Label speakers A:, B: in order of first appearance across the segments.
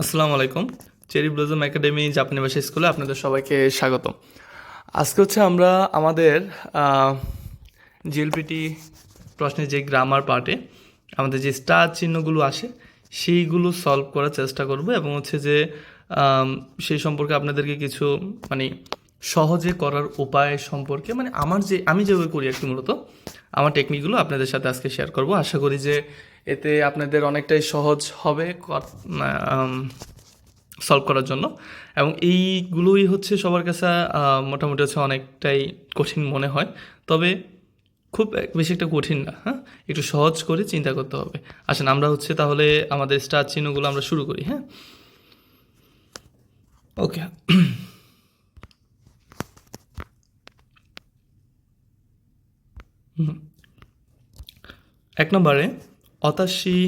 A: আসসালামু আলাইকুম। Cherry blossom academy জাপানি ভাষা স্কুলে আপনাদের সবাইকে স্বাগত আজকে হচ্ছে আমরা আমাদের জিএলপিটি প্রশ্নের যে গ্রামার পার্টে আমাদের যে স্টার চিহ্নগুলো আসে, সেইগুলো সলভ করার চেষ্টা করব এবং হচ্ছে যে সেই সম্পর্কে আপনাদেরকে কিছু মানে সহজে করার উপায় সম্পর্কে মানে আমার যে, আমি যেভাবে করি আর কি মূলত, আমার টেকনিকগুলো আপনাদের সাথে আজকে শেয়ার করব। আশা করি যে এতে আপনাদের অনেকটাই সহজ হবে সলভ করার জন্য। এবং এইগুলোই হচ্ছে সবার কাছে মোটামুটি হচ্ছে অনেকটাই কঠিন মনে হয়। তবে খুব বেশি একটা কঠিন না হ্যাঁ? একটু সহজ করে চিন্তা করতে হবে। আসেন, আমরা হচ্ছে তাহলে আমাদের স্টার চিহ্নগুলো আমরা শুরু করি হ্যাঁ? ওকে এক নম্বরে অতাশি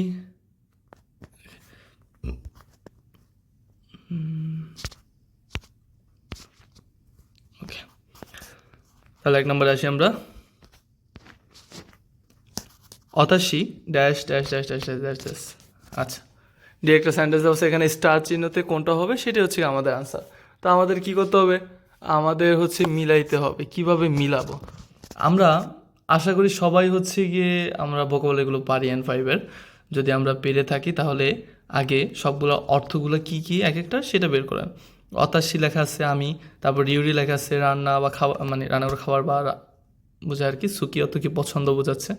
A: ওকে তাহলে এক নম্বরে আসি আমরা অতাশি dash dash dash dash dash dash dash আচ্ছা। দিয়ে একটা সেন্টেন্স আছে এখানে স্টার চিহ্নতে কোনটা হবে সেটা হচ্ছে আমাদের আনসার তো আমাদের কি করতে হবে? আমাদের হচ্ছে মিলাইতে হবে। কীভাবে মিলাবো? আমরা আশা করি সবাই হচ্ছে গিয়ে আমরা ভোকাবল এগুলো পারি অ্যান্ড ফাইভের যদি আমরা পেরে থাকি, তাহলে আগে সবগুলো অর্থগুলো কি কি এক একটা সেটা বের করেন। অতাশি লেখা আছে আমি, তারপর রিউরি লেখা আছে রান্না বা খাবার মানে রান্না করে খাবার বা বোঝায় আর কি, সুকি অত কি পছন্দ বোঝাচ্ছে।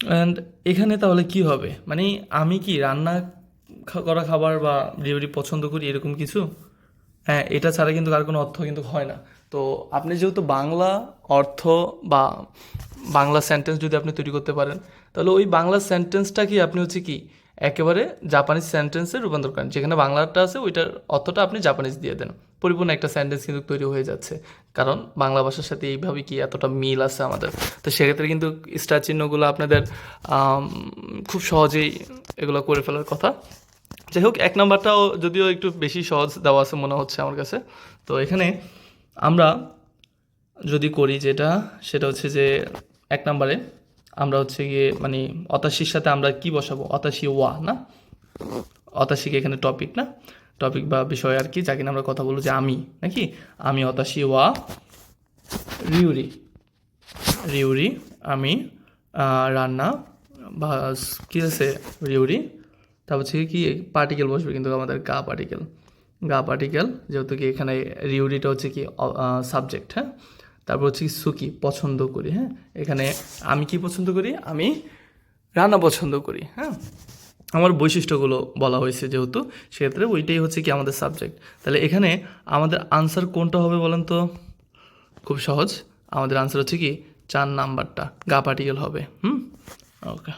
A: অ্যান্ড এখানে তাহলে কি হবে? মানে আমি কি রান্না করা খাবার বা ডেলিভারি পছন্দ করি এরকম কিছু? হ্যাঁ এটা ছাড়া কিন্তু কার কোনো অর্থ কিন্তু হয় না। তো আপনি যেহেতু বাংলা অর্থ বা বাংলা সেন্টেন্স যদি আপনি তৈরি করতে পারেন, তাহলে ওই বাংলা সেন্টেন্সটা কি আপনি হচ্ছে কি একেবারে জাপানিজ সেন্টেন্সে রূপান্তর করেন, যেখানে বাংলাটা আছে ওইটার অর্থটা আপনি জাপানিজ দিয়ে দেন। পরিপূর্ণ একটা সেন্টেন্স কিন্তু তৈরি হয়ে যাচ্ছে, কারণ বাংলা ভাষার সাথে এইভাবে কি এতটা মিল আছে আমাদের? তো সেক্ষেত্রে কিন্তু স্টার চিহ্নগুলো আপনাদের খুব সহজেই এগুলো করে ফেলার কথা। যাই হোক, এক নম্বরটাও যদিও একটু বেশি সহজ দেওয়া আছে মনে হচ্ছে আমার কাছে। তো এখানে আমরা যদি করি যেটা, সেটা হচ্ছে যে এক নম্বরে আমরা হচ্ছে গিয়ে মানে অতাশির সাথে আমরা কি বসাবো? অতাশি ওয়া, না? অতাশিকে এখানে টপিক না? টপিক বা বিষয় আর কি যা কিনা আমরা কথা বলব যে আমি, নাকি? আমি অতাশি ওয়া, রিউরি। রিউরি, আমি রান্না, বা কি আছে? রিউরি। তারপর হচ্ছে কি পার্টিকেল বসবে কিন্তু আমাদের গা পার্টিকেল গা পার্টিকেল যেহেতু কি এখানে রিউরিটা হচ্ছে কি সাবজেক্ট হ্যাঁ? তারপর হচ্ছে কি সুকি পছন্দ করি হ্যাঁ? এখানে আমি কি পছন্দ করি? আমি রান্না পছন্দ করি হ্যাঁ? আমার বৈশিষ্ট্যগুলো বলা হয়েছে যেহেতু, সেক্ষেত্রে ওইটাই হচ্ছে কি আমাদের সাবজেক্ট তাহলে এখানে আমাদের আনসার কোনটা হবে বলেন তো? খুব সহজ। আমাদের আনসার হচ্ছে কি, চার নাম্বারটা, গা পার্টিকেল হবে, হুম? ওকে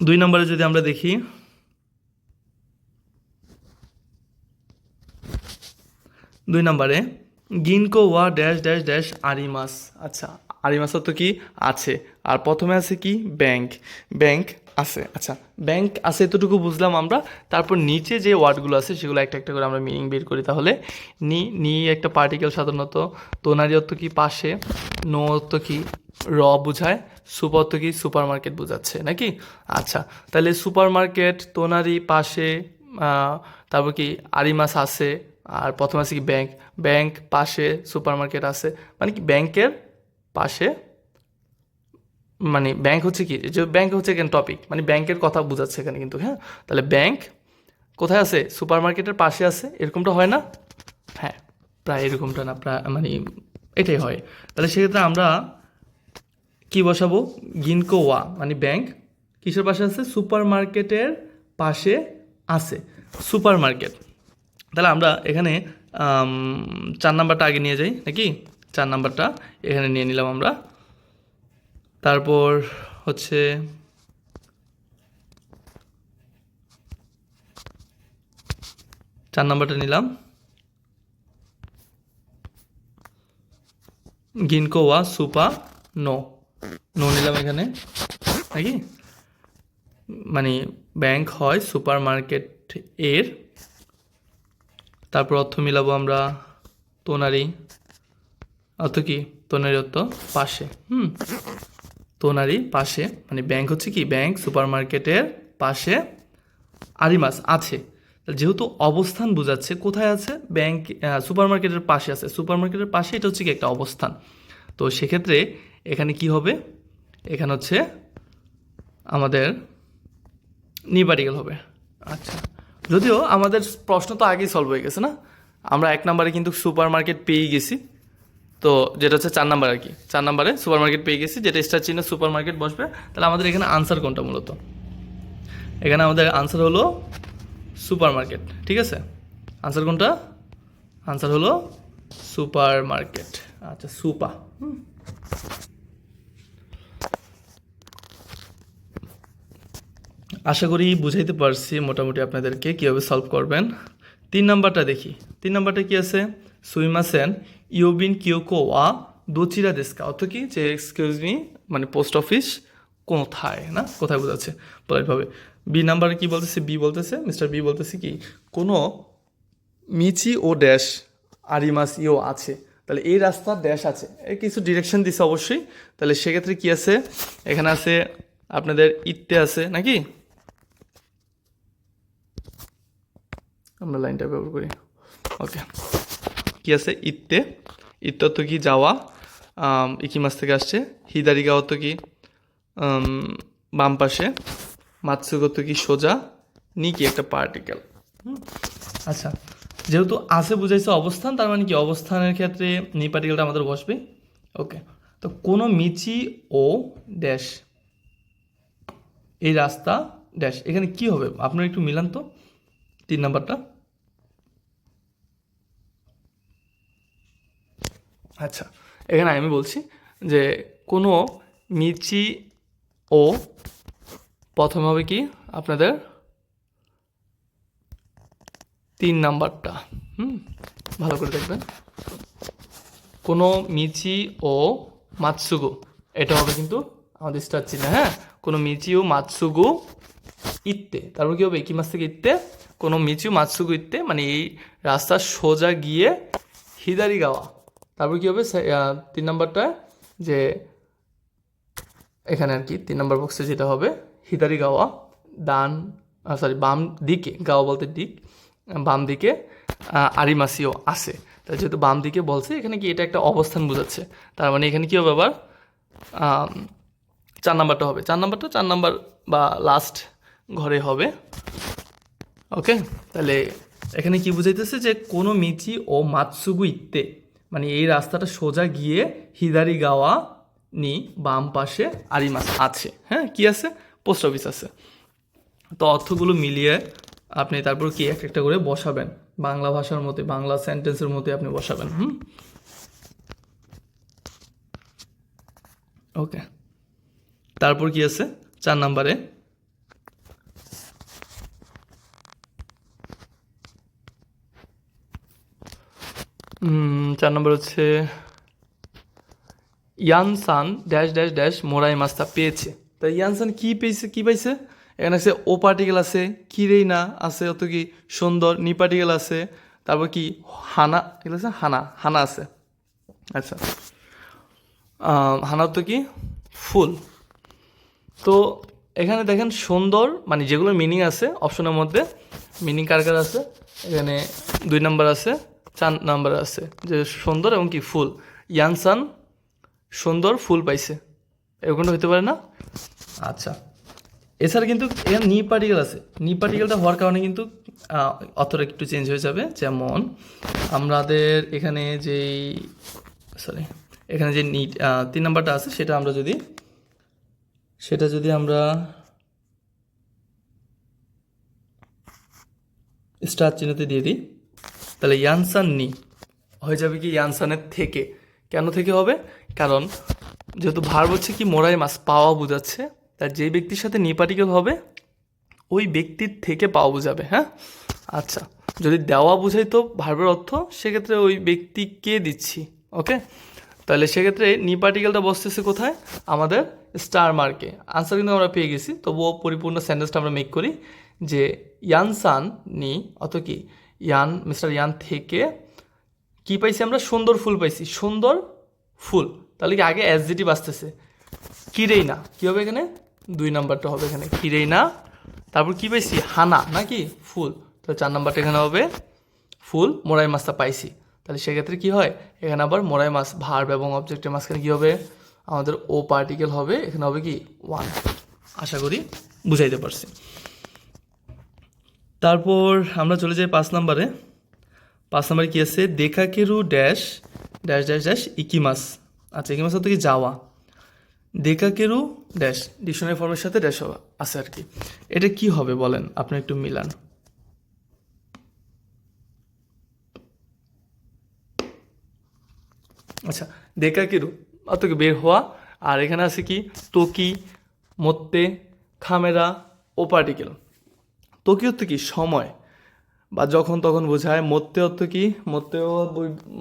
A: দুই নম্বরে যদি আমরা দেখি দুই নম্বরে, গিনকো ওয়া ড্যাশ ড্যাশ ড্যাশ আরিমাস। আচ্ছা আরিমাস তো কি আছে। আর প্রথমে আছে কি? ব্যাংক। ব্যাংক আছে। আচ্ছা ব্যাংক আছে এতটুকু বুঝলাম আমরা। তারপর নিচে যে ওয়ার্ডগুলো আছে, সেগুলো একটা একটা করে আমরা মিনিং বের করি তাহলে। নি নি একটা পার্টিকেল সাধারণত তোনারি অর্থ কি পাশে নো অর্থ কি র বোঝায় সুপার অর্থ কি সুপার মার্কেট বোঝাচ্ছে, নাকি? আচ্ছা তাহলে সুপার মার্কেট তোনারি পাশে তারপর কি আরিমাস আছে আর প্রথমে আছে কি ব্যাংক ব্যাংক পাশে সুপার মার্কেট আছে। মানে কি ব্যাংকের পাশে মানে ব্যাংক হচ্ছে কি, যে ব্যাংক হচ্ছে এখানে টপিক মানে ব্যাংকের কথা বোঝাচ্ছে এখানে কিন্তু হ্যাঁ? তাহলে ব্যাংক কোথায় আছে? সুপার মার্কেটের পাশে আছে, এরকমটা হয় না? হ্যাঁ প্রায় এরকমটা না, প্রায় মানে এটাই হয়। তাহলে সেক্ষেত্রে আমরা কি বসাবো? গিনকো ওয়া মানে ব্যাংক কিসের পাশে আছে? সুপার মার্কেটের পাশে আছে। সুপার মার্কেট তাহলে আমরা এখানে চার নাম্বারটা আগে নিয়ে যাই, নাকি? চার নাম্বারটা এখানে নিয়ে নিলাম আমরা। তারপর হচ্ছে, চার নাম্বারটা নিলাম। গিনকো ওয়া সুপা নো। নো নিলাম এখানে, নাকি? মানে ব্যাংক হয় সুপার মার্কেট এর তারপর অর্থ মিলাবো আমরা তোনারি। অর্থ কি? তোনারি অর্থ পাশে। হুম। তোনারি পাশে মানে ব্যাংক হচ্ছে কি? ব্যাংক সুপার মার্কেটের পাশে আরিমাস আছে। যেহেতু অবস্থান বোঝাচ্ছে, কোথায় আছে? ব্যাংক সুপার মার্কেটের পাশে আছে। সুপার মার্কেটের পাশে এটা হচ্ছে কি একটা অবস্থান। তো সেক্ষেত্রে এখানে কি হবে? এখানে হচ্ছে আমাদের নিপার্টিকেল হবে। আচ্ছা। যদিও আমাদের প্রশ্ন তো আগেই সলভ হয়ে গেছে না? আমরা এক নম্বরে কিন্তু সুপার মার্কেট পেয়ে গেছি। তো যেটা হচ্ছে চার নাম্বার আর কি। চার নাম্বারে সুপার মার্কেট পেয়ে গেছি, যেটা স্টার চিহ্ন সুপার মার্কেট বসবে। তাহলে আমাদের এখানে আনসার কোনটা মূলত? এখানে আমাদের আনসার হলো সুপার মার্কেট ঠিক আছে? আনসার কোনটা? আনসার হলো সুপার মার্কেট আচ্ছা সুপা। হুম। আশা করি বুঝাইতে পারছি মোটামুটি আপনাদেরকে কীভাবে সলভ করবেন। তিন নাম্বারটা দেখি। তিন নাম্বারটা কি আছে? সুইমাসেন, ইউবিন, কিয়োকো ওয়া দোচিরা দেস্কা অর্থ কি? যে এক্সকিউজ মি মানে পোস্ট অফিস কোথায়, না? কোথায় বোঝাচ্ছে? পোলাইটভাবে বি নাম্বারে কি বলতেছে? বি বলতেছে? মিস্টার বি বলতেছে কি, কোনো মিচি ও ড্যাশ আরিমাস ইও আছে। তাহলে এই রাস্তা ড্যাশ আছে। এর কিছু ডিরেকশন দিছে অবশ্যই। তাহলে সেক্ষেত্রে কি আছে? এখানে আছে, আপনাদের ইত্তে আছে, নাকি? আমরা লাইনটা ব্যবহার করি। ওকে কি আছে? ইত্তে। অর্থ কি? যাওয়া। ইকি ইকিমাস থেকে আসছে। হিদারিগা অর্থ কি? বাম পাশে। মাতসুগত কি? সোজা। নি কি একটা পার্টিকেল আচ্ছা। যেহেতু আছে বুঝাইছে অবস্থান, তার মানে কি অবস্থানের ক্ষেত্রে নি পার্টিকেলটা আমাদের বসবে? ওকে তো কোনো মিচি ও ড্যাশ। এই রাস্তা ড্যাশ। এখানে কি হবে? আপনারা একটু মিলান তো। তিন নাম্বারটা। আচ্ছা এখানে আমি বলছি যে কোনো মিচি ও প্রথমে হবে কি আপনাদের তিন নাম্বারটা। হুম, ভালো করে দেখবেন। কোনো মিচি ও মাতসুগু, এটা হবে কিন্তু আমাদের স্টার চিহ্ন হ্যাঁ? কোনো মিচি ও মাতসুগু ইত্তে, তারপর কি হবে? কি মাস থেকে ইত্তে কোনো মিচু মাতসুগু ইত্তে মানে এই রাস্তা সোজা গিয়ে হিদারি গাওয়া তারপর কী হবে? তিন নাম্বারটা, যে এখানে আর কি, তিন নম্বর বক্সে যেটা হবে হিদারি গাওয়া ডান সরি বাম দিকে, গাওয়া বলতে দিক, বাম দিকে আরিমাসিও আছে। তাই যেহেতু বাম দিকে বলছে, এখানে কি এটা একটা অবস্থান বোঝাচ্ছে। তার মানে এখানে কী হবে আবার? চার নাম্বারটা হবে। চার নাম্বারটা, চার নাম্বার বা লাস্ট ঘরে হবে। ওকে তাহলে এখানে কি বুঝাইতেছে যে কোনো মিচি ও মাতসুগু ইত্তে মানে এই রাস্তাটা সোজা গিয়ে হিদারি গাওয়া নি বাম পাশে আরিমাস আছে। হ্যাঁ কি আছে? পোস্ট অফিস আছে। তো অর্থগুলো মিলিয়ে আপনি তারপর কি এক একটা করে বসাবেন। বাংলা ভাষার মতে, বাংলা সেন্টেন্সের মতে আপনি বসাবেন, হুম? ওকে তারপর কি আছে? চার নাম্বারে উম, চার নম্বর হচ্ছে ইয়ানসান ড্যাশ ড্যাশ ড্যাশ মোরাই মাছটা পেয়েছে। তা ইয়ানসান কি পেয়েছে, কি পাইছে? এখানে আছে ও পার্টিকেল আছে কিরেই না আছে, অত কি সুন্দর, নি পার্টিকেল আছে, তারপর কি হানা, এগুলো আছে? হানা হানা আছে। আচ্ছা হানা তো কি? ফুল। তো এখানে দেখেন সুন্দর মানে যেগুলো মিনিং আছে অপশনের মধ্যে মিনিং কার কার আছে? এখানে দুই নম্বর আছে চার নাম্বার আছে, যে সুন্দর এবং কি ফুল। ইয়ানসান সুন্দর ফুল পাইছে। এরকমটা হতে পারে না? আচ্ছা। এছাড়া কিন্তু নি পার্টিকেল আছে। নি পার্টিকেলটা হওয়ার কারণে কিন্তু অর্থটা একটু চেঞ্জ হয়ে যাবে। যেমন আমাদের এখানে যেই সরি এখানে যে নি তিন নাম্বারটা আছে, সেটা আমরা যদি, সেটা যদি আমরা স্টার চিহ্নতে দিয়ে দিই। তাহলে ইয়ানসান নি হয়ে যাবে কি ইয়ানসানের থেকে। কেন থেকে হবে? কারণ যেহেতু ভার হচ্ছে কি মোরাই মাছ, পাওয়া বোঝাচ্ছে। তার যে ব্যক্তির সাথে নি পার্টিকেল হবে, ওই ব্যক্তির থেকে পাওয়া বোঝাবে হ্যাঁ? আচ্ছা যদি দেওয়া বুঝাই তো ভার্বের অর্থ, সেক্ষেত্রে ওই ব্যক্তিকে দিচ্ছি? ওকে তাহলে সেক্ষেত্রে নি পার্টিকেলটা বসতেছে কোথায়? আমাদের স্টার মার্কে আনসার কিন্তু আমরা পেয়ে গেছি। তবুও পরিপূর্ণ সেন্টেন্সটা আমরা মেক করি যে ইয়ানসান নি অত কি ইয়ান, মিস্টার ইয়ান থেকে কি পাইছি আমরা? সুন্দর ফুল পাইছি। সুন্দর ফুল। তাহলে কি আগে এসজিটি বাঁচতেছে? কিরেই না কী হবে এখানে? দুই নাম্বারটা হবে এখানে। কিরেই না তারপর কি পাইছি? হানা, নাকি? ফুল। তাহলে চার নাম্বারটা এখানে হবে। ফুল মোড়াই মাছটা পাইছি। তাহলে সেক্ষেত্রে কি হয়? এখানে আবার মোড়াই মাছ, ভার্ব এবং অবজেক্টের মাঝখানে কী হবে? আমাদের ও পার্টিকেল হবে। এখানে হবে কি? ওয়ান আশা করি বুঝাইতে পারছি। তারপর আমরা চলে যাই পাঁচ নাম্বারে। পাঁচ নাম্বারে কী আছে? দেখাকেরু ড্যাশ ড্যাশ ড্যাশ ড্যাশ, ইকিমাস। আচ্ছা ইকিমাস হচ্ছে কি যাওয়া। দেখাকেরু ড্যাশ, ডিকশনারি ফর্মের সাথে ড্যাশ হবে আছে আর কি। এটা কি হবে বলেন, আপনি একটু মিলান। আচ্ছা দেখাকেরু অত কি বের হওয়া। আর এখানে আছে কি তোকি মত্তে, খামেরা, ও পার্টিকেল। তোকি হচ্ছে কি সময়? বা যখন তখন বোঝায় মরতে অর্থ কি মরতেও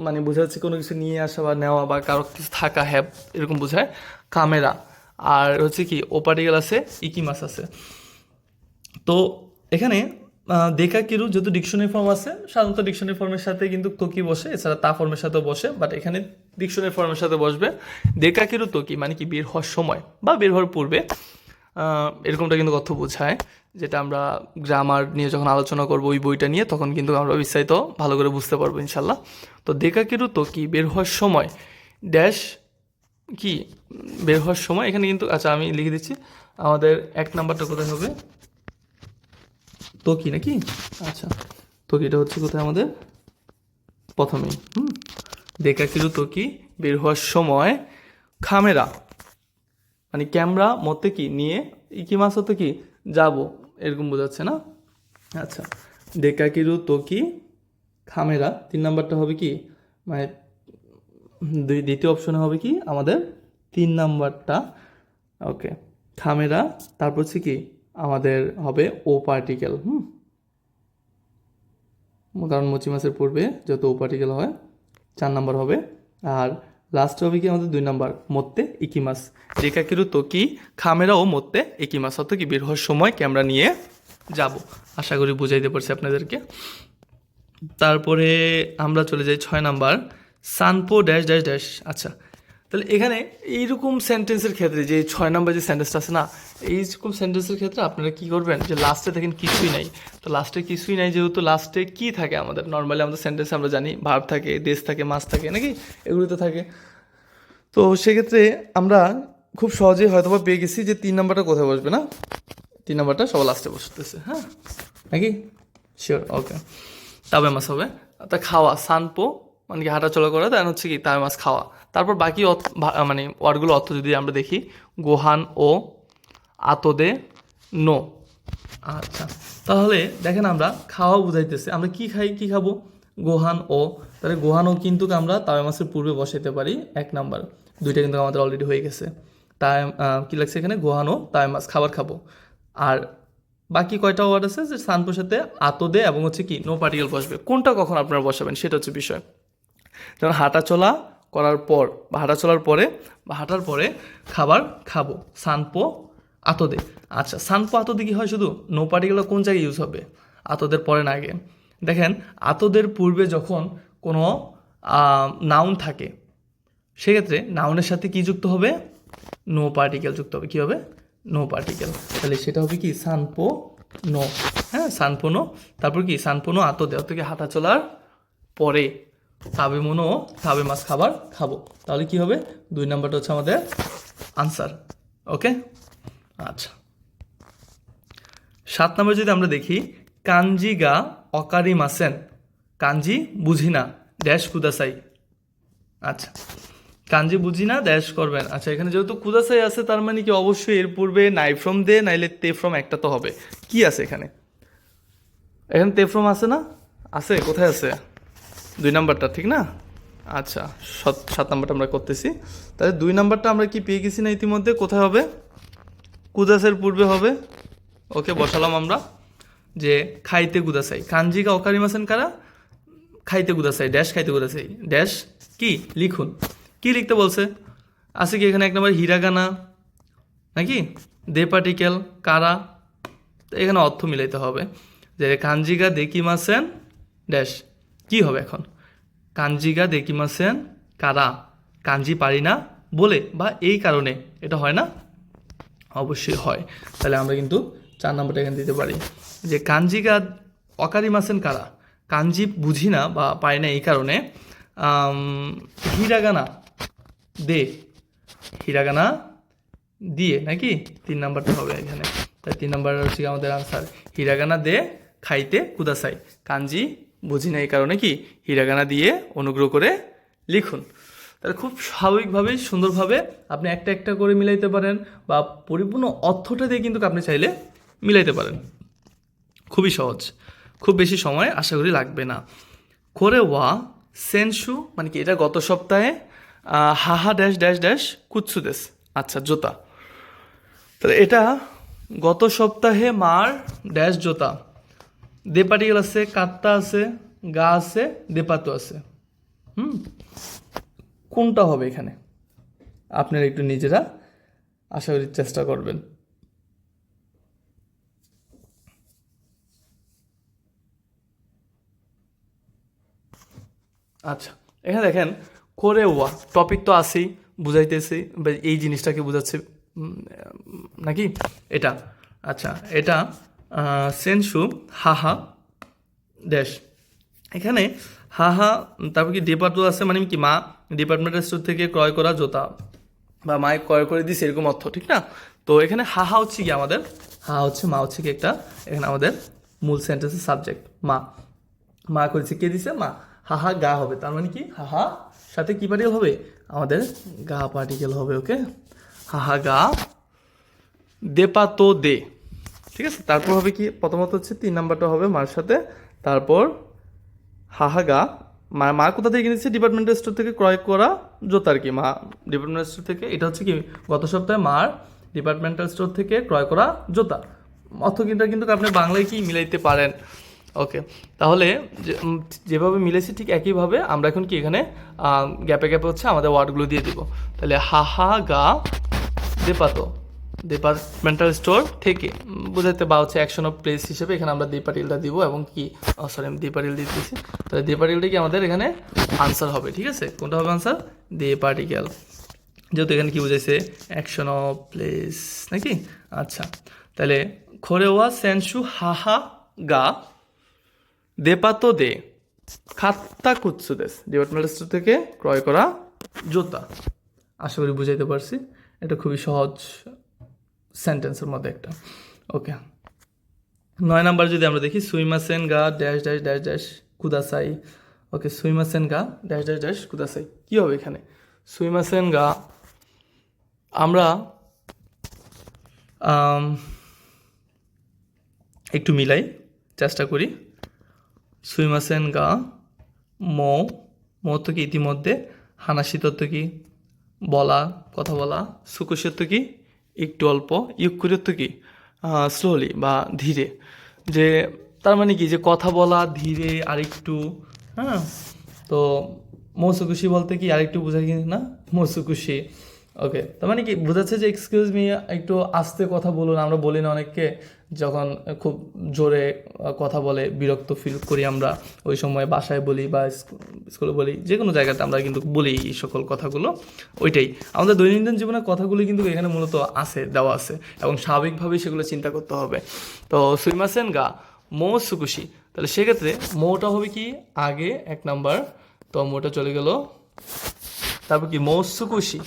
A: মানে বোঝাচ্ছে কোনো কিছু নিয়ে আসা বা নেওয়া বা কারও কিছু থাকা হ্যাপ এরকম বোঝায়, কামেরা। আর হচ্ছে কি, ও পার্টিকেল আছে, ইকিমাস আছে। তো এখানে দেখা কিরু যেহেতু ডিকশনারি ফর্ম আছে, সাধারণত ডিকশনারি ফর্মের সাথে কিন্তু তোকি বসে, এছাড়া তা ফর্মের সাথেও বসে বাট এখানে ডিকশনারি ফর্মের সাথে বসবে। দেখা কিরু তোকি মানে কি বের হওয়ার সময়, বা বের হওয়ার পূর্বে এরকমটা কিন্তু অর্থ বোঝায়। যেটা আমরা গ্রামার নিয়ে যখন আলোচনা করব ওই বইটা নিয়ে, তখন কিন্তু আমরা বিস্তারিত ভালো করে বুঝতে পারব ইনশাল্লাহ তো দেখা কিরু তোকি বের হওয়ার সময় ড্যাশ কি? বের হওয়ার সময়, এখানে কিন্তু আচ্ছা আমি লিখে দিচ্ছি, আমাদের এক নাম্বারটা কোথায় হবে? তোকি নাকি? আচ্ছা তো কি এটা হচ্ছে কোথায় আমাদের? প্রথমেই, হুম? দেখা কিন্তু তোকি বের হওয়ার সময় খামেরা মানে ক্যামেরা মতে কি? নিয়ে, ইকি মাছ হতো কি? যাব। এরকম বোঝাচ্ছে না? আচ্ছা দেখা কিরু তোকি খামেরা, তিন নাম্বারটা হবে কি? মানে দুই, দ্বিতীয় অপশনে হবে কি? আমাদের তিন নাম্বারটা। ওকে খামেরা, তারপর হচ্ছে কি? আমাদের হবে ও পার্টিকেল হুম? কারণ মচি মাসের পূর্বে যত ও পার্টিকেল হয়, চার নাম্বার হবে। আর লাস্ট হবে কি আমাদের দুই নাম্বার, মত্তে ইকিমাস রেখা কিরু তো কি খামেরা ও মত্তে ইকিমাস অত কি বের হওয়ার সময় ক্যামেরা নিয়ে যাব। আশা করি বুঝাই বুঝাইতে পারছি আপনাদেরকে। তারপরে আমরা চলে যাই ছয় নাম্বার, সানপো ড্যাশ ড্যাশ ড্যাশ। আচ্ছা তাহলে এখানে এইরকম সেন্টেন্সের ক্ষেত্রে যে ছয় নম্বর যে সেন্টেন্সটা আছে না, এইরকম সেন্টেন্সের ক্ষেত্রে আপনারা কি করবেন? যে লাস্টে দেখেন কিছুই নাই। তো লাস্টে কিছুই নাই যেহেতু লাস্টে কি থাকে আমাদের? নর্মালি আমাদের সেন্টেন্স আমরা জানি ভার্ব থাকে দেশ থাকে মাছ থাকে, নাকি? এগুলো তো থাকে। তো সেক্ষেত্রে আমরা খুব সহজেই হয়তো বা পেয়ে গেছি যে তিন নাম্বারটা কোথায় বসবে, না? তিন নাম্বারটা সবার লাস্টে বসতেছে হ্যাঁ? নাকি? শিওর ওকে তাবে মাছ হবে। তা খাওয়া, সানপো মানে কি হাঁটাচলা করা দেন হচ্ছে কি তাবে মাছ খাওয়া। তারপর বাকি মানে ওয়ার্ডগুলো অর্থ যদি আমরা দেখি, গোহান ও আতদে নো। আচ্ছা তাহলে দেখেন আমরা খাওয়া বুঝাইতেছে। আমরা কি খাই, কি খাব? গোহান ও, তাহলে গোহানও কিন্তু আমরা তাওয়া মাছের পূর্বে বসাইতে পারি, এক নাম্বার। দুইটা কিন্তু আমাদের অলরেডি হয়ে গেছে। তাই কি লাগছে এখানে? গোহান ও তাওয়া মাছ খাবার খাব। আর বাকি কয়টা ওয়ার্ড আছে? যে সানপোর সাথে আতদে এবং হচ্ছে কি নো পার্টিকেল বসবে। কোনটা কখন আপনারা বসাবেন? সেটা হচ্ছে বিষয়। যেমন হাঁটা চলা করার পর বা হাঁটা চলার পরে বা হাঁটার পরে খাবার খাব। সানপো, আতদে। আচ্ছা সানপো, আতদে কী হয় শুধু? নো পার্টিকুলার কোন জায়গায় ইউজ হবে? আতদের পরে না আগে। দেখেন, আতদের পূর্বে যখন কোনো নাউন থাকে, সেক্ষেত্রে নাউনের সাথে কি যুক্ত হবে? নো পার্টিকেল যুক্ত হবে। কী হবে? নো পার্টিকেল তাহলে সেটা হবে কি? সানপো নো হ্যাঁ সানপো নো তারপর কি? সানপো নো আতদে। অর্থাৎ কি হাঁটা চলার পরে তাবে মনো সাবে মাছ খাবার, খাব। তাহলে কি হবে? দুই নাম্বারটা হচ্ছে আমাদের আনসার ওকে আচ্ছা। সাত নম্বর যদি আমরা দেখি, কাঞ্জি গা অকারি মাসেন। কাঞ্জি বুঝি না, ড্যাশ কুদাসাই আচ্ছা। কাঞ্জি বুঝি না, ড্যাশ করবেন। আচ্ছা এখানে যেহেতু কুদাসাই আছে, তার মানে কি অবশ্যই এর পূর্বে নাই ফ্রম দে নাইলে তে ফ্রম একটা তো হবে। কি আছে এখানে? এখানে তে ফ্রম আছে না? আছে, কোথায় আছে? দুই নাম্বারটা, ঠিক না? আচ্ছা সাত সাত নাম্বারটা আমরা করতেছি। তাহলে দুই নাম্বারটা আমরা কি পেয়ে গেছি না ইতিমধ্যে? কোথায় হবে? কুদাসের পূর্বে হবে। ওকে, বসালাম আমরা যে খাইতে গুদাসাই কাঞ্জিকা অকারি মাসেন কারা? খাইতে গুদাসাই ড্যাশ খাইতে গুদাসাই ড্যাশ কি? লিখুন। কি লিখতে বলছে? আছে কি এখানে এক নম্বর হিরাগানা, নাকি? দে পার্টিকেল, কারা? এখানে অর্থ মিলাইতে হবে। যে কাঞ্জিগা দেকিমাসেন ড্যাশ। কি হবে এখন? কাঞ্জিগা দেকিমাসেন কারা? কাঞ্জি পারি না বলে বা এই কারণে এটা হয় না? অবশ্যই হয়। তাহলে আমরা কিন্তু চার নম্বরটা এখানে দিতে পারি। যে কাঞ্জিগা অকারি মাসেন কারা? কাঞ্জি বুঝি না বা পাই না এই কারণে হিরাগানা দে। হিরাগানা দিয়ে নাকি? তিন নাম্বারটা হবে এখানে। তাই তিন নাম্বার হচ্ছে আমাদের আনসার হিরাগানা দে, খাইতে কুদাসাই। কাঞ্জি বুঝি না এই কারণে কি হিরাগানা দিয়ে অনুগ্রহ করে লিখুন। তাহলে খুব স্বাভাবিকভাবেই, সুন্দরভাবে আপনি একটা একটা করে মিলাইতে পারেন বা পরিপূর্ণ অর্থটা দিয়ে কিন্তু আপনি চাইলে মিলাইতে পারেন। খুবই সহজ। খুব বেশি সময় আশা করি লাগবে না। করে ওয়া, সেনসু মানে কি এটা গত সপ্তাহে হাহা ড্যাশ ড্যাশ ড্যাশ কুচ্ছু দেশ আচ্ছা জোতা। তাহলে এটা গত সপ্তাহে মার, ড্যাশ, জোতা। দে পার্টিকেল আছে, কাত্তা আছে, গা আছে, দেপাতো আছে। হুম? কোনটা হবে এখানে? আপনারা একটু নিজেরা আশা করি চেষ্টা করবেন। আচ্ছা এখানে দেখেন, করে ওয়া টপিক তো আছেই, বুঝাইতেছি এই জিনিসটাকে বোঝাচ্ছে নাকি? এটা আচ্ছা এটা সেনসু, হাহা, ড্যাশ। এখানে হাহা, তারপর কি ডিপার্টমেন্ট আছে মানে কি মা? ডিপার্টমেন্টাল স্টোর থেকে ক্রয় করা জোতা। বা মায় ক্রয় করে দিছে এরকম অর্থ, ঠিক না? তো এখানে হাহা হচ্ছে কি আমাদের? হা হচ্ছে মা হচ্ছে কি একটা, এখানে আমাদের মূল সেন্টেন্সের সাবজেক্ট মা। মা করেছে, কে দিছে? মা। হাহা গা হবে, তার মানে কি? হাহা, সাথে কি পার্টিকেল হবে? আমাদের গা পার্টিকেল হবে ওকে হাহা গা দেপা তো দে। ঠিক আছে? তারপর হবে কি? প্রথমত হচ্ছে তিন নাম্বারটা হবে মার সাথে। তারপর হাহাগা মা মা কোথা থেকে কিনেছে? ডিপার্টমেন্টাল স্টোর থেকে ক্রয় করা জোতা আর কি। মা ডিপার্টমেন্টাল স্টোর থেকে, এটা হচ্ছে কি? গত সপ্তাহে মার ডিপার্টমেন্টাল স্টোর থেকে ক্রয় করা জোতা। অর্থ কিন্তু কিন্তু আপনি বাংলায় কি মিলাইতে পারেন? ওকে, তাহলে যেভাবে মিলেছে ঠিক একইভাবে আমরা এখন কি এখানে গ্যাপে গ্যাপে হচ্ছে আমাদের ওয়ার্ডগুলো দিয়ে দিব। তাহলে হাহা গা দেপাতো ডিপার্টমেন্টাল স্টোর থেকে বোঝাতে বা হচ্ছে অ্যাকশন অফ প্লেস হিসেবে এখানে আমরা ডিপার্টিলটা দিব এবং কি সরি আমি ডিপার্টিল দিয়ে দিয়েছি তাহলে ডিপার্টিলটা কি আমাদের এখানে আনসার হবে, ঠিক আছে? কোনটা হবে আনসার ডে পার্টিকেল যেহেতু এখানে কি বুঝাইছে? অ্যাকশন অফ প্লেস নাকি? আচ্ছা তাহলে খোরেওয়া, সেনসু, হাহা, গা, দেপাতো, দে, খাত্তা, কুৎসু দেশ ডিপার্টমেন্টাল স্টোর থেকে ক্রয় করা জুতা। আশা করি বুঝাইতে পারছি। এটা খুবই সহজ সেন্টেন্সের মধ্যে একটা। ওকে নয় নাম্বার যদি আমরা দেখি, সুইমাসেন গা ড্যাশ ড্যাশ ড্যাশ ড্যাশ কুদাসাই। ওকে সুইমাসেন গা ড্যাশ ড্যাশ ড্যাশ কুদাসাই। কী হবে এখানে? সুইমাসেন গা, আমরা একটু মিলাই চেষ্টা করি। সুইমাসেন গা, মো মো তো কি ইতিমধ্যে? হানাসি তত্ত্ব কি? বলা, কথা বলা সুকুশত্ব কি? একটু অল্প ইউকুরত্ব কি? স্লোলি বা ধীরে। যে, তার মানে কি? যে, কথা বলা, ধীরে, আরেকটু হ্যাঁ? তো মৌসুকুশি বলতে কি আরেকটু বোঝায় কি না? মৌসুকুশি ওকে তার মানে কি? বোঝাচ্ছে যে এক্সকিউজ মি একটু আস্তে কথা বলুন, আমরা বলি না অনেককে। যখন খুব জোরে কথা বলে, বিরক্ত ফিল করি আমরা, ওই সময় বাসায় বলি বা স্কুলে বলি যে কোনো জায়গাতে আমরা কিন্তু বলি এই সকল কথাগুলো, ওইটাই। আমাদের দৈনন্দিন জীবনের কথাগুলো কিন্তু এখানে মূলত আছে, দেওয়া আছে, এবং স্বাভাবিকভাবেই সেগুলো চিন্তা করতে হবে। তো সুইমাসেন গা মো সুকুশি। তাহলে সেক্ষেত্রে মোটা হবে কি? আগে এক নাম্বার, তো মোটা চলে গেল। তারপর কি? মৌসুকুশি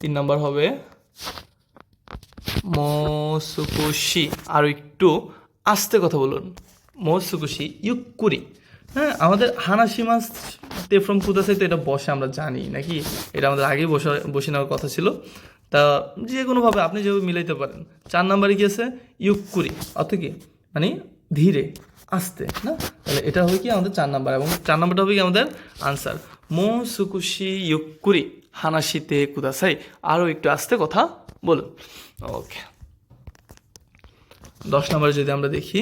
A: তিন নাম্বার হবে মৌসুকুশি আরও একটু আস্তে কথা বলুন। মৌসুকুশি ইউকুরি হ্যাঁ আমাদের হানাসিমাস তে ফ্রম কুদাসাই তো এটা বসে আমরা জানি, নাকি? এটা আমাদের আগেই বসে বসে নেওয়ার কথা ছিল। তা যে কোনোভাবে আপনি যেভাবে মিলাইতে পারেন। চার নাম্বারে কি আছে? ইউকুরি অর্থ কি? মানে ধীরে, আস্তে, না? তাহলে এটা হবে কি আমাদের চার নাম্বার এবং চার নাম্বারটা হবে কি আমাদের আনসার। মো সুকুশি ইউকুরি হানাশিতে কুদাসাই আরও একটু আস্তে কথা বলুন। ওকে। দশ নম্বরে যদি আমরা দেখি,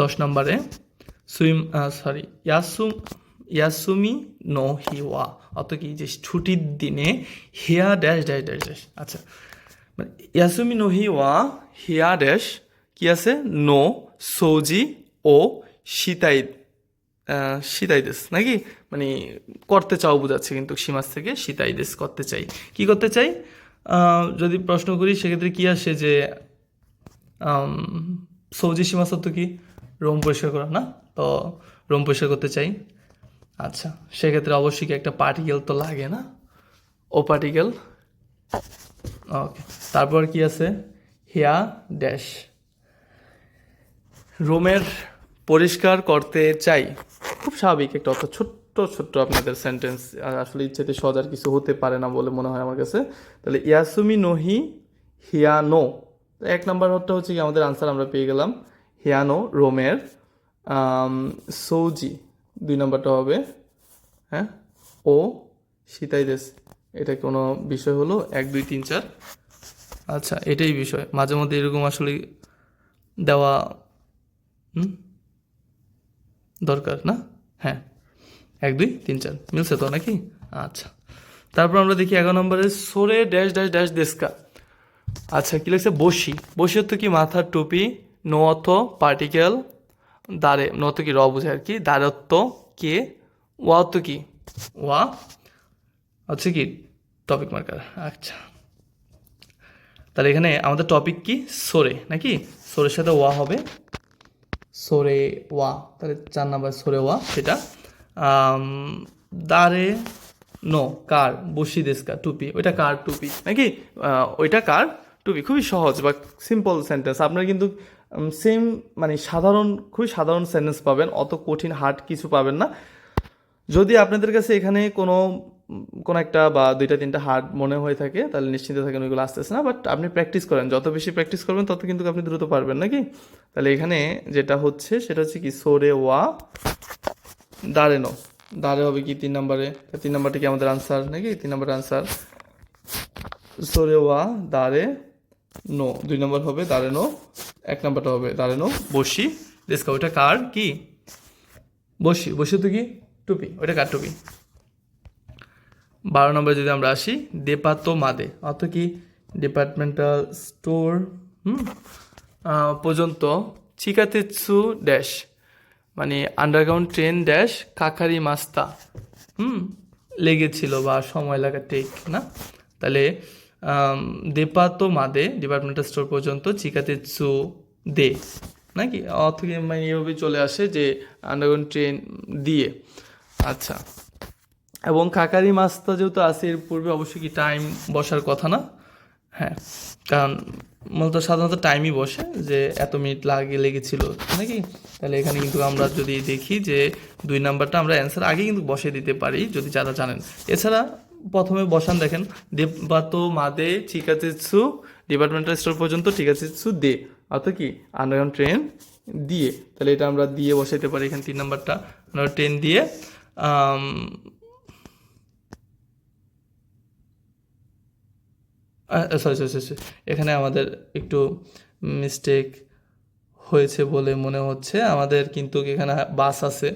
A: দশ নম্বরে, সুইম সরি ইয়াসুম ইয়াসুমি নো হিওয়া অত কি যে ছুটির দিনে হিয়া ড্যাশ ড্যাশ ড্যাশ ড্যাশ আচ্ছা। মানে ইয়াসুমি নো হিওয়া হিয়া ড্যাশ, কি আছে? নো, সৌজি ও সীতাই সীতাইদেশ নাকি? মানে করতে চাও বোঝাচ্ছে কিন্তু সীমাস থেকে সীতাইদেশ করতে চাই। কি করতে চাই? যদি প্রশ্ন করি, সেক্ষেত্রে কি আসে যে সৌজি সীমা সত্য কি? রোম পরিষ্কার করা, না? তো রোম পরিষ্কার করতে চাই। আচ্ছা সেক্ষেত্রে অবশ্যই কি একটা পার্টিকেল তো লাগে, না? ও পার্টিকেল ওকে তারপর কি আছে? হেয়া ড্যাশ রোমের পরিষ্কার করতে চাই। খুব স্বাভাবিক একটা অর্থ, ছোট্ট ছোট্ট আপনাদের সেন্টেন্স আসলে ইচ্ছেতে সহজ আর কিছু হতে পারে না বলে মনে হয় আমার কাছে। তাহলে, ইয়াসুমি নোহি হিয়ানো, এক নাম্বার অর্থ হচ্ছে কি, আমাদের আনসার আমরা পেয়ে গেলাম। হিয়ানো, রোমের সৌজি, দুই নাম্বারটা হবে হ্যাঁ? ও সীতাইদেশ এটা কোনো বিষয় হলো? এক, দুই, তিন, চার। আচ্ছা এটাই বিষয়। মাঝে মধ্যে এরকম আসলে দেওয়া দরকার, না? হ্যাঁ। এক, দুই, তিন, চার। মিলছে তো নাকি? আচ্ছা। তারপর আমরা দেখি এগারো নম্বরে, সোরে ড্যাশ ড্যাশ ড্যাশ, দেশকা। আচ্ছা কি লাগছে বসি। বসি অর্থ কি? মাথার টুপি নো পার্টিকেল, দাঁড়ে। নো অর্থ কি? র বোঝায় আর কি। দাঁড়ত্ব কে? ওয়া অর্থ কি? ওয়া হচ্ছে কি? টপিক মার্কার আচ্ছা। তাহলে এখানে আমাদের টপিক কি? সোরে, নাকি? সোরের সাথে ওয়া হবে। সোরে ওয়া। তাহলে চার নাম্বার সোরে ওয়া, সেটা। দারে নো, কার, বসি দেশকা, টুপি, ওইটা কার টুপি? নাকি? ওইটা কার টুপি? খুবই সহজ বা সিম্পল সেন্টেন্স আপনারা কিন্তু সেম মানে সাধারণ, খুবই সাধারণ সেন্টেন্স পাবেন, অত কঠিন হার্ড কিছু পাবেন না। যদি আপনাদের কাছে এখানে কোনো কোনো একটা বা দুইটা, তিনটা হার্ড মনে হয়ে থাকে, তাহলে নিশ্চিন্ত থাকেন ওইগুলো আসতেছে না বাট আপনি প্র্যাকটিস করেন। যত বেশি প্র্যাকটিস করবেন, তত কিন্তু আপনি দ্রুত পারবেন, নাকি? তাহলে এখানে যেটা হচ্ছে, সেটা হচ্ছে কি, সোরে ওয়া দাঁড়েনো দাঁড়ে হবে কি তিন নম্বরে? তিন নম্বরটা কি আমাদের আনসার নাকি? তিন নম্বরের আনসার সোরে ওয়া, দাঁড়ে নো দুই নম্বর হবে, দাঁড়ে নো এক নম্বরটা হবে, দাঁড়ে নো বসি। দেশকা ওইটা কার? কি? বসি। বসি তো কি? টুপি। ওইটা কার টুপি? বারো নম্বরে যদি আমরা আসি দেপাতো মাদে অত কি? ডিপার্টমেন্টাল স্টোর হুম? পর্যন্ত চিকাতেৎসু ড্যাশ মানে আন্ডারগ্রাউন্ড ট্রেন ড্যাশ কাকারি মাস্তা। হুম, লেগেছিল বা সময় লাগা টেক না? তাহলে দেপাতো মাদে ডিপার্টমেন্টাল স্টোর পর্যন্ত চিকাতেৎসু দে, নাকি? অর্থ কি মানে এইভাবে চলে আসে যে আন্ডারগ্রাউন্ড ট্রেন দিয়ে। আচ্ছা এবং কাকারি মাছটা যেহেতু আছে এর পূর্বে অবশ্যই কি টাইম বসার কথা না? হ্যাঁ কারণ মূলত সাধারণত টাইমই বসে যে এত মিনিট লাগে, লেগেছিল, নাকি? তাহলে এখানে কিন্তু আমরা যদি দেখি যে দুই নাম্বারটা আমরা অ্যান্সার আগে কিন্তু বসে দিতে পারি, যদি যারা জানেন। এছাড়া প্রথমে বসান, দেখেন দেবাতো মাদে চিকাচিৎসু ডিপার্টমেন্টাল স্টোর পর্যন্ত ঠিক আছে চিকাচিৎসু দে। অর্থাৎ কি? আন্ডারগ্রাউন্ড ট্রেন দিয়ে। তাহলে এটা আমরা দিয়ে বসাইতে পারি এখানে তিন নাম্বারটা ট্রেন দিয়ে সরি সরি সরি এখানে আমাদের একটু মিস্টেক হয়েছে বলে মনে হচ্ছে। আমাদের কিন্তু এখানে বাস আছে।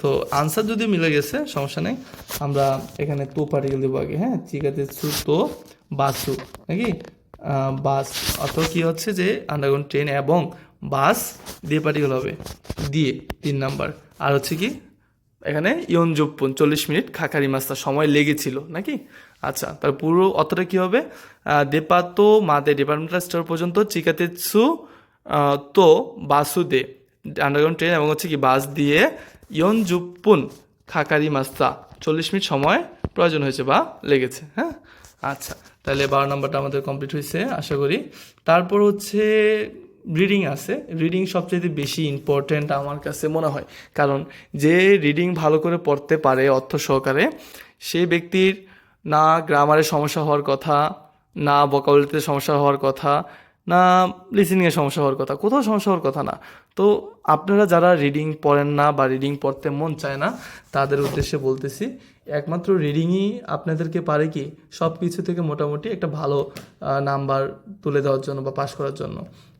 A: তো আনসার যদি মিলে গেছে, সমস্যা নেই। আমরা এখানে তো পার্টিকেল দেবো আগে হ্যাঁ? ঠিক আছে সু তো বাসু নাকি? বাস অথবা কি হচ্ছে যে আন্ডারগ্রাউন্ড ট্রেন এবং বাস দিয়ে পার্টিকেল হবে। দিয়ে, তিন নাম্বার আর হচ্ছে কি, এখানে ইয়ন জুপ্পুন চল্লিশ মিনিট খাকারি মাস্তা সময় লেগেছিল, নাকি? আচ্ছা তার পুরো অতটা কি হবে? দেপাতো মাদে ডিপার্টমেন্টাল স্টোর পর্যন্ত চিকাতেৎসু তো বাসুদে আন্ডারগ্রাউন্ড ট্রেন এবং হচ্ছে কি বাস দিয়ে ইয়ন জুপ্পুন খাকারি মাস্তা, চল্লিশ মিনিট সময় প্রয়োজন হয়েছে বা লেগেছে হ্যাঁ? আচ্ছা তাহলে বারো নম্বরটা আমাদের কমপ্লিট হয়েছে, আশা করি। তারপর হচ্ছে রিডিং আছে। রিডিং সবচেয়ে বেশি ইম্পর্ট্যান্ট আমার কাছে মনে হয়। কারণ যে রিডিং ভালো করে পড়তে পারে অর্থ সহকারে সেই ব্যক্তির না গ্রামারের সমস্যা হওয়ার কথা, না বকাবলিতে সমস্যা হওয়ার কথা, না লিসেনিংয়ের সমস্যা হওয়ার কথা, কোথাও সমস্যা হওয়ার কথা না। তো আপনারা যারা রিডিং পড়েন না বা রিডিং পড়তে মন চায় না, তাদের উদ্দেশ্যে বলতেছি, একমাত্র রিডিংই আপনাদেরকে পারে কি সব কিছু থেকে মোটামুটি একটা ভালো নাম্বার তুলে দেওয়ার জন্য বা পাশ করার জন্য।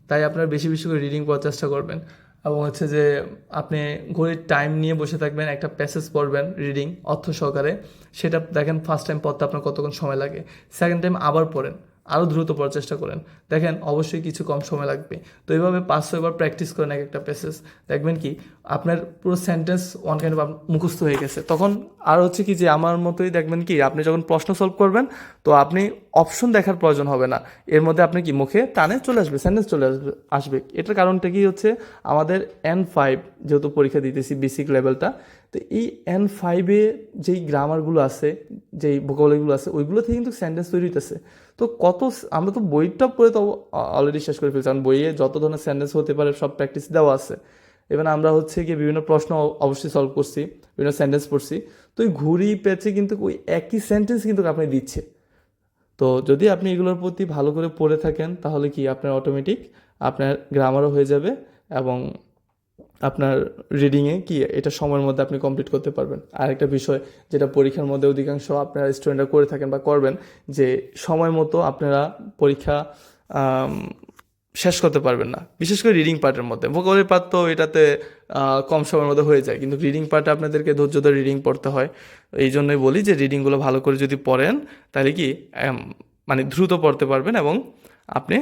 A: তাই আপনারা বেশি বেশি করে রিডিং পড়ার চেষ্টা করবেন। এবং হচ্ছে যে আপনি ঘড়ির টাইম নিয়ে বসে থাকবেন, একটা প্যাসেজ পড়বেন রিডিং অর্থ সহকারে। সেটা দেখেন ফার্স্ট টাইম পড়তে আপনার কতক্ষণ সময় লাগে। সেকেন্ড টাইম আবার পড়েন। আরও দ্রুত পড়ার চেষ্টা করেন। দেখেন, অবশ্যই কিছু কম সময় লাগবে। তো এইভাবে পাঁচ ছয়বার প্র্যাকটিস করেন এক একটা প্যাসেজ দেখবেন কি, আপনার পুরো সেন্টেন্স ওয়ান কাইন্ড অফ মুখস্থ হয়ে গেছে। তখন আর হচ্ছে কি যে, আমার মতোই দেখবেন কি, আপনি যখন প্রশ্ন সলভ করবেন, তো আপনি অপশন দেখার প্রয়োজন হবে না। এর মধ্যে আপনি কি মুখে টানে চলে আসবে সেন্টেন্স চলে আসবে আসবে। এটার কারণটা কি হচ্ছে, আমাদের এন ফাইভ যেহেতু পরীক্ষা দিতেছি বেসিক লেভেলটা তো এই এন ফাইভে যেই গ্রামারগুলো আছে, যেই ভোকাবলিগুলো আছে, ওইগুলো থেকে কিন্তু সেন্টেন্স তৈরি হইতেছে। তো কত আমরা তো বইটা পড়ে তো অলরেডি শেষ করে ফেলছি। কারণ বইয়ে যত ধরনের সেন্টেন্স হতে পারে সব প্র্যাকটিস দেওয়া আছে। এবার আমরা হচ্ছে গিয়ে বিভিন্ন প্রশ্ন অবশ্যই সলভ করছি, বিভিন্ন সেন্টেন্স পড়ছি। তো ওই ঘুরি পেঁচে কিন্তু ওই একই সেন্টেন্স কিন্তু আপনি দিচ্ছে। তো যদি আপনি এগুলোর প্রতি ভালো করে পড়ে থাকেন, তাহলে কি আপনার অটোমেটিক আপনার গ্রামারও হয়ে যাবে এবং আপনার রিডিংয়ে কি এটা সময়ের মধ্যে আপনি কমপ্লিট করতে পারবেন। আর একটা বিষয় যেটা পরীক্ষার মধ্যে অধিকাংশ আপনারা স্টুডেন্টরা করে থাকেন বা করবেন, যে সময় মতো আপনারা পরীক্ষা শেষ করতে পারবেন না। বিশেষ করে রিডিং পার্টের মধ্যে। ভোকাবুলারি পার্ট তো এটাতে কম সময়ের মধ্যে হয়ে যায়। কিন্তু রিডিং পার্টে আপনাদেরকে ধৈর্য ধরে রিডিং পড়তে হয়। এই জন্যই বলি যে রিডিংগুলো ভালো করে যদি পড়েন, তাহলে কি মানে দ্রুত পড়তে পারবেন এবং আপনি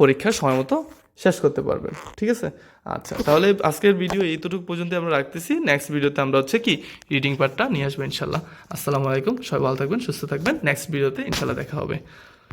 A: পরীক্ষা সময় মতো শেষ করতে পারবেন, ঠিক আছে? আচ্ছা তাহলে আজকের ভিডিও এইটুকু পর্যন্ত আমরা রাখতেছি। নেক্সট ভিডিওতে আমরা হচ্ছে কি রিডিং পার্টটা নিয়ে আসব ইনশাল্লাহ। আসসালামু আলাইকুম, সবাই ভালো থাকবেন, সুস্থ থাকবেন। নেক্সট ভিডিওতে ইনশাল্লাহ দেখা হবে।